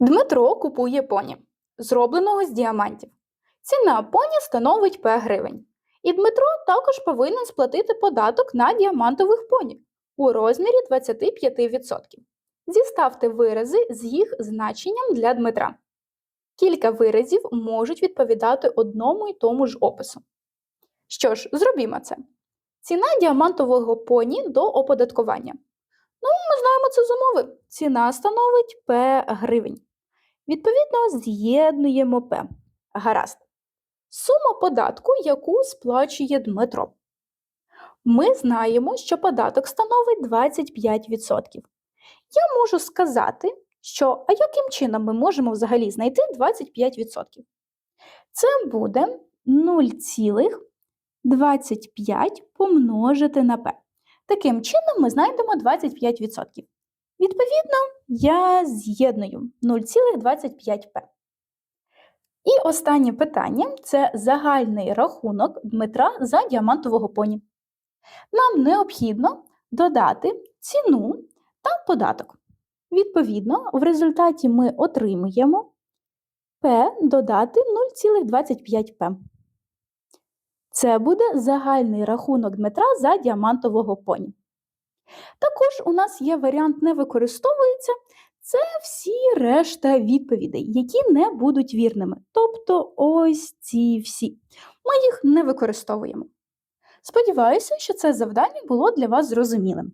Дмитро купує поні, зробленого з діамантів. Ціна поні становить П гривень. І Дмитро також повинен сплатити податок на діамантових поні у розмірі 25%. Зіставте вирази з їх значенням для Дмитра. Кілька виразів можуть відповідати одному і тому ж опису. Що ж, зробімо це. Ціна діамантового поні до оподаткування. Ну, ми знаємо це з умови. Ціна становить П гривень. Відповідно, з'єднуємо П. Гаразд. Сума податку, яку сплачує Дмитро. Ми знаємо, що податок становить 25%. Я можу сказати, що а яким чином ми можемо взагалі знайти 25%? Це буде 0,25 помножити на П. Таким чином ми знайдемо 25%. Відповідно, я з'єдную 0,25П. І останнє питання це загальний рахунок Дмитра за діамантового поні. Нам необхідно додати ціну та податок. Відповідно, в результаті ми отримуємо П додати 0,25П. Це буде загальний рахунок Дмитра за діамантового поні. Також у нас є варіант не використовується. Це всі решта відповідей, які не будуть вірними. Тобто ось ці всі. Ми їх не використовуємо. Сподіваюся, що це завдання було для вас зрозумілим.